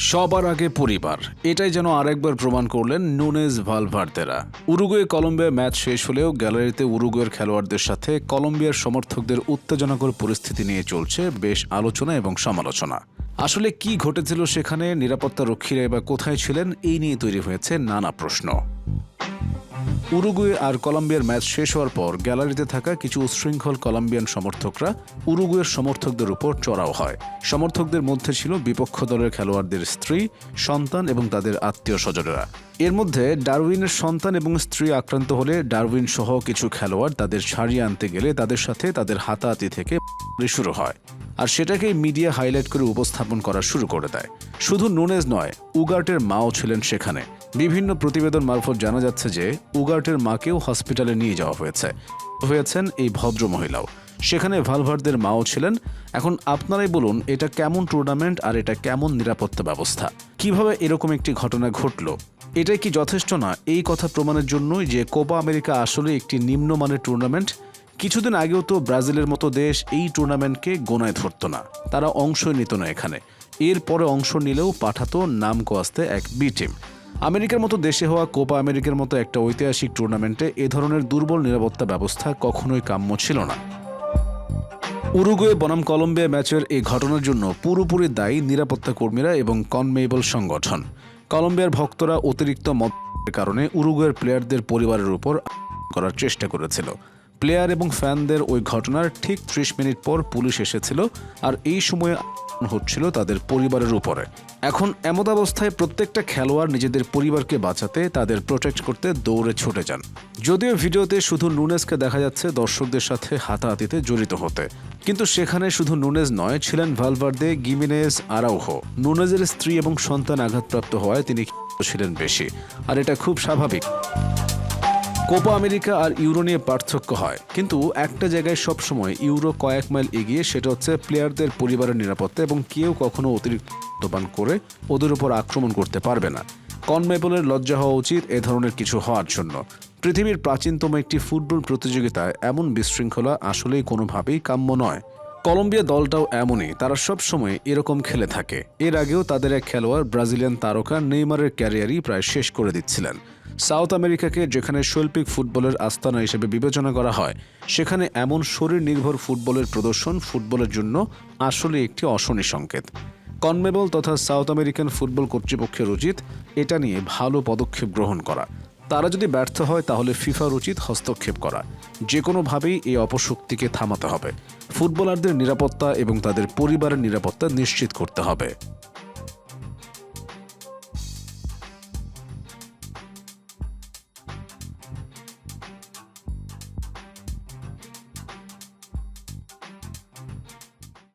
সবার আগে পরিবার। এটাই যেন আরেকবার প্রমাণ করলেন নুনেজ ভালভার্দেরা উরুগুয়ে কলম্বিয়া ম্যাচ শেষ হলেও গ্যালারিতে উরুগুয়ের খেলোয়াড়দের সাথে কলম্বিয়ার সমর্থকদের উত্তেজনাকর পরিস্থিতি নিয়ে চলছে বেশ আলোচনা এবং সমালোচনা। আসলে কি ঘটেছিল সেখানে নিরাপত্তা রক্ষীরা এবার কোথায় ছিলেন এই নিয়ে তৈরি হয়েছে নানা প্রশ্ন। উরুগুয়ে আর কলম্বিয়ার ম্যাচ শেষ হওয়ার পর গ্যালারিতে থাকা কিছু উচ্ছৃঙ্খল কলম্বিয়ান সমর্থকরা উরুগুয়ের সমর্থকদের উপর চড়াও হয়। সমর্থকদের মধ্যে ছিল বিপক্ষ দলের খেলোয়াড়দের স্ত্রী, সন্তান এবং তাদের আত্মীয় স্বজনেরা এর মধ্যে ডারউইনের সন্তান এবং স্ত্রী আক্রান্ত হলে ডারউইন সহ কিছু খেলোয়াড় তাদের ছাড়িয়ে আনতে গেলে তাদের সাথে তাদের হাতাহাতি থেকে শুরু হয়। আর সেটাকেই মিডিয়া হাইলাইট করে উপস্থাপন করা শুরু করে দেয়। শুধু নুনেজ নয়, উগার্টের মাও ছিলেন সেখানে। বিভিন্ন প্রতিবেদন মারফত জানা যাচ্ছে যে উগার্টের মাকেও হসপিটালে নিয়ে যাওয়া হয়েছে। হয়েছেন এই ভদ্র মহিলাও। সেখানে ভালভারদের মাও ছিলেন। এখন আপনারাই বলুন, এটা কেমন টুর্নামেন্ট আর এটা কেমন নিরাপত্তা ব্যবস্থা? কীভাবে এরকম একটি ঘটনা ঘটলো? এটাই কি যথেষ্ট না? এই কথা প্রমাণের জন্যই যে কোপা আমেরিকা আসলে একটি নিম্নমানের টুর্নামেন্ট। কিছুদিন আগেও তো ব্রাজিলের মতো দেশ এই টুর্নামেন্টকে গোনায় ধরতো না। তারা অংশ নিত না এখানে। এরপরে অংশ নিলেও পাঠাতো নাম কোয়াস্তে এক বি টিম। আমেরিকার মতো দেশে হওয়া কোপা আমেরিকার মতো একটা ঐতিহাসিক টুর্নামেন্টে এ ধরনের দুর্বল নিরাপত্তা ব্যবস্থা কখনোই কাম্য ছিল না। উরুগুয়ে, বনাম কলম্বিয়া ম্যাচের এই ঘটনার জন্য পুরোপুরি দায়ী নিরাপত্তা কর্মীরা এবং কনমেবল সংগঠন। কলম্বিয়ার ভক্তরা অতিরিক্ত মতের কারণে উরুগুয়ের প্লেয়ারদের পরিবারের উপর করার চেষ্টা করেছিল। প্লেয়ার এবং ফ্যানদের ওই ঘটনার ঠিক ত্রিশ মিনিট পর পুলিশ এসেছিল আর এই সময়ে হচ্ছিল তাদের পরিবারের উপরে। এখন এমত অবস্থায় প্রত্যেকটা খেলোয়াড় নিজেদের পরিবারকে বাঁচাতে, তাদের প্রোটেক্ট করতে দৌড়ে ছুটে যান। যদিও ভিডিওতে শুধু নুনেজকে দেখা যাচ্ছে দর্শকদের সাথে হাতাহাতিতে জড়িত হতে। কিন্তু সেখানে শুধু নুনেজ নয়, ছিলেন ভালভার্দে গিমিনেজ আরাউহো। নুনেজের স্ত্রী এবং সন্তান আঘাতপ্রাপ্ত হওয়ায় তিনি ছিলেন বেশি, আর এটা খুব স্বাভাবিক। কোপা আমেরিকা আর ইউরো নিয়ে পার্থক্য হয়। কিন্তু একটা জায়গায় সবসময় ইউরো কয়েক মাইল এগিয়ে, সেটা হচ্ছে প্লেয়ারদের পরিবারের নিরাপত্তা এবং কেউ কখনো অতিরিক্ত পান করে ওদের উপর আক্রমণ করতে পারবে না। কনমেবলের লজ্জা হওয়া উচিত এ ধরনের কিছু হওয়ার জন্য। পৃথিবীর প্রাচীনতম একটি ফুটবল প্রতিযোগিতায় এমন বিশৃঙ্খলা আসলেই কোনোভাবেই কাম্য নয়। কলম্বিয়া দলটাও এমনই, তারা সব সময় এরকম খেলে থাকে। এর আগেও তাদের এক খেলোয়াড় ব্রাজিলিয়ান তারকা নেইমারের ক্যারিয়ারই প্রায় শেষ করে দিচ্ছিলেন। সাউথ আমেরিকাকে যেখানে শৈল্পিক ফুটবলের আস্তানা হিসেবে বিবেচনা করা হয়, সেখানে এমন শরীর নির্ভর ফুটবলের প্রদর্শন ফুটবলের জন্য আসলে একটি অশনি সংকেত। কনমেবল তথা সাউথ আমেরিকান ফুটবল কর্তৃপক্ষের উচিত এটা নিয়ে ভালো পদক্ষেপ গ্রহণ করা। তারা যদি ব্যর্থ হয়, তাহলে ফিফার উচিত হস্তক্ষেপ করা। যে কোনোভাবেই এই অপশক্তিকে থামাতে হবে। ফুটবলারদের নিরাপত্তা এবং তাদের পরিবারের নিরাপত্তা নিশ্চিত করতে হবে।